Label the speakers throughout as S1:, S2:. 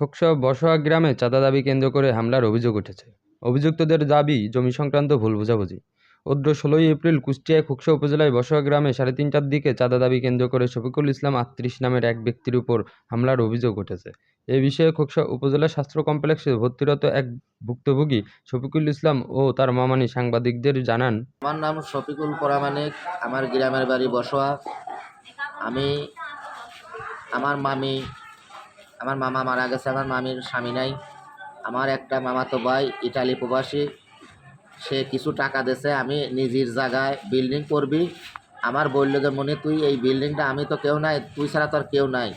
S1: খোকসা বসোয়া গ্রামে চাঁদা দাবি কেন্দ্র করে হামলার অভিযোগ উঠেছে। অভিযুক্তদের দাবি, জমি সংক্রান্ত ভুল বোঝাবুঝি। অদ্র ষোলোই এপ্রিল কুষ্টিয়ায় খোকসা উপজেলায় বসোয়া গ্রামে সাড়ে তিনটার দিকে চাঁদা দাবি কেন্দ্র করে শফিকুল ইসলাম আটত্রিশ নামের এক ব্যক্তির উপর হামলার অভিযোগ উঠেছে। এ বিষয়ে খোকসা উপজেলা স্বাস্থ্য কমপ্লেক্সে ভর্তিরত এক ভুক্তভোগী শফিকুল ইসলাম ও তার মামানি সাংবাদিকদের জানান,
S2: আমার নাম শফিকুল পরামানিক, আমার গ্রামের বাড়ি বসোয়া। আমি, আমার মামি আমার মামা মারা গেছে, আমার মামির স্বামী নাই। আমার একটা মামাতো ভাই ইটালি প্রবাসী, সে কিছু টাকা দিয়েছে, আমি নিজের জায়গায় বিল্ডিং করবি। আমার বলল যে, মনে, তুই এই বিল্ডিংটা আমি তো কেউ নাই, তুই ছাড়া তো আর কেউ নাই।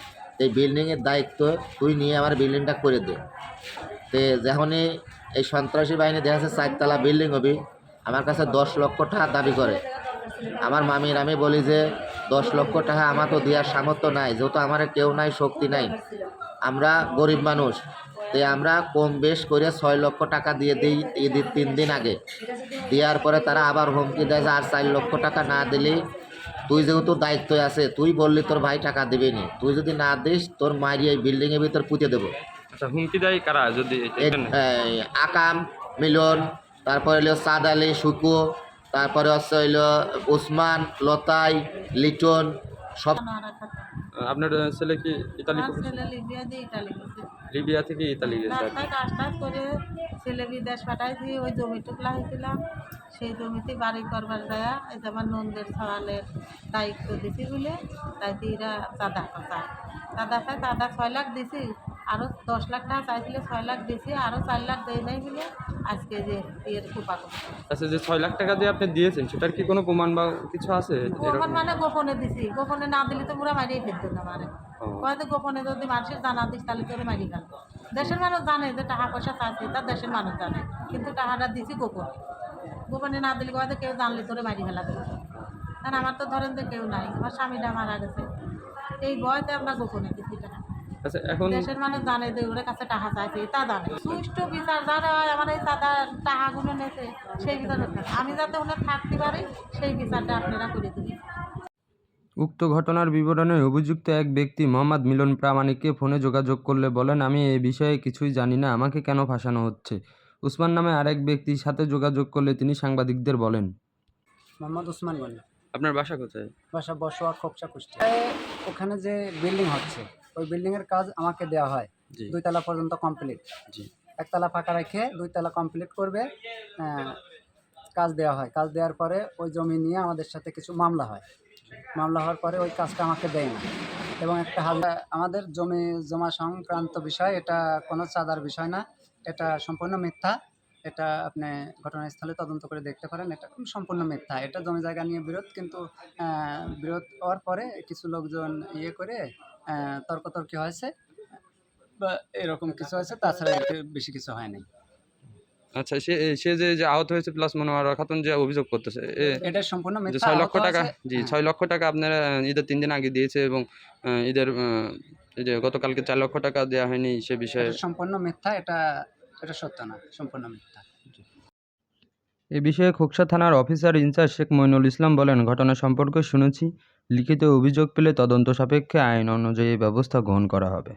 S2: এই বিল্ডিংয়ের দায়িত্ব তুই নিয়ে আমার বিল্ডিংটা করে দে। তে যখনই এই সন্ত্রাসী বাহিনী দেখা যাচ্ছে চারতলা বিল্ডিং হবি, আমার কাছে দশ লক্ষ টাকা দাবি করে। আমার মামির আমি বলি যে, দশ লক্ষ টাকা আমার তো দেওয়ার সামর্থ্য নাই, যেহেতু আমার কেউ নাই, শক্তি নাই। আমরা গরিব মানুষ তো আমরা কম বেশ করে ছয় লক্ষ টাকা দিয়ে দিই ঈদের তিন দিন আগে। দেওয়ার পরে তারা আবার হুমকি দেয় যে আর চার লক্ষ টাকা না দিলে তুই যেহেতু দায়িত্ব আছে তুই বললি তোর ভাই টাকা দিবি নি। তুই যদি না দিস তোর মারি এই বিল্ডিংয়ের ভিতর পুঁতে দেবো।
S1: আচ্ছা হুমকি দেয় কারা যদি
S2: আকাম মিলন তারপরে হলো সাদ আলী সুকু তারপরে হচ্ছে হইল উসমান লতাই লিটন সব
S1: আপনার ছেলে কি ইতালি
S3: ছেলে লিবিয়া দিয়ে ইতালি গেছে
S1: লিবিয়া থেকে ইতালি গেছে
S3: কাজ টাজ করে ছেলে বিদেশ পাঠাইছি ওই জমি টুকলা হয়েছিলাম সেই জমিতে বাড়ি করবার যায় এই যে আমার নন্দের সওয়ালের দায়িত্ব দিছি বলে তাই এরা চাঁদা চায় চাঁদা খায় চাঁদা ছয় লাখ দিছি। আরও দশ লাখ টাকা চাইছিলে ছয় লাখ দিছি আরও চার লাখ দেয় নাই বলে আজকে যে এর কুপা
S1: আচ্ছা যে ছয় লাখ টাকা দিয়ে আপনি দিয়েছেন সেটার কি কোনো প্রমাণ বা কিছু আছে?
S3: গোপন মানে গোপনে দিছি। গোপনে না দিলে তো পুরা মারিয়ে ফেলতো না মানে। হয়তো গোপনে যদি মানুষের জানা দিস তাহলে তোরে মারি ফেলব দেশের মানুষ জানে যে টাকা পয়সা চাচ্ছি তা দেশের মানুষ জানে। কিন্তু টাকাটা দিছি গোপনে। গোপনে না দিলে হয়তো কেউ জানলে তোরে মারি ফেলা দেবে। কারণ আমার তো ধরেন যে কেউ নাই আমার স্বামীটা মারা গেছে। এই ভয়তে আমরা গোপনে দিছি
S1: আচ্ছা এখন
S3: দেশের মানুষ জানে যে ওর কাছে টাকা চাইছে তা জানে। সুষ্ঠু বিচার যারা আমার এই দাদা টাকাগুলো নেছে সেই বিচার আমি যাতে ওনার থাকতে পারি সেই বিচারটা আপনারা করে দিবেন।
S1: উক্ত ঘটনার বিবরণে অভিযুক্ত এক ব্যক্তি মোহাম্মদ মিলন প্রামাণিককে ফোনে যোগাযোগ করলে বলেন আমি এ বিষয়ে কিছুই জানি না আমাকে কেন ফাঁসানো হচ্ছে? উসমান নামে আরেক ব্যক্তির সাথে যোগাযোগ করলে তিনি সাংবাদিকদের বলেন।
S4: মোহাম্মদ উসমান গনি।
S1: আপনার বাসা কোথায়?
S4: বাসা বসোয়া খোকসা কুষ্টি ওখানে যে বিল্ডিং হচ্ছে ওই বিল্ডিংয়ের কাজ আমাকে দেওয়া হয়।
S1: জি।
S4: দুইতলা পর্যন্ত কমপ্লিট একতলা ফাঁকা রেখে দুই দুইতলা কমপ্লিট করবে কাজ দেওয়া হয়। কাজ দেওয়ার পরে ওই জমি নিয়ে আমাদের সাথে কিছু মামলা হয়। মামলা হওয়ার পরে ওই কাজটা আমাকে দেয় না। এবং একটা হাজার আমাদের জমি জমা সংক্রান্ত বিষয় এটা কোনো চাঁদার বিষয় না। এটা সম্পূর্ণ মিথ্যা। এটা আপনি ঘটনাস্থলে তদন্ত করে দেখতে পারেন এটা সম্পূর্ণ মিথ্যা। এটা জমি জায়গা নিয়ে বিরোধ কিন্তু বিরোধ হওয়ার পরে কিছু লোকজন ইয়ে করে তর্কতর্কি হয়েছে। বা এরকম কিছু হয়েছে তাছাড়া বেশি কিছু হয়নি
S1: আচ্ছা সে সে যে যে আহত হয়েছে প্লাস মনোয়ারা খাতুন যে অভিযোগ করতেছে এ
S4: এটা সম্পূর্ণ মিথ্যা
S1: ছয় লক্ষ টাকা জি
S4: হ্যাঁ,
S1: ছয় লক্ষ টাকা আপনারা ঈদের তিন দিন আগে দিয়েছে এবং ঈদের এই যে গতকালকে চার লক্ষ টাকা দেওয়া হয়নি সে বিষয়ে
S4: সম্পূর্ণ মিথ্যা এটা এটা সত্য না সম্পূর্ণ মিথ্যা।
S1: এ বিষয়ে খোকসা থানার officer in charge Sheikh Moinul Islam বলেন ঘটনা সম্পর্কে শুনেছি। লিখিত অভিযোগ পেলে তদন্ত সাপেক্ষে আইন অনুযায়ী ব্যবস্থা গ্রহণ করা হবে।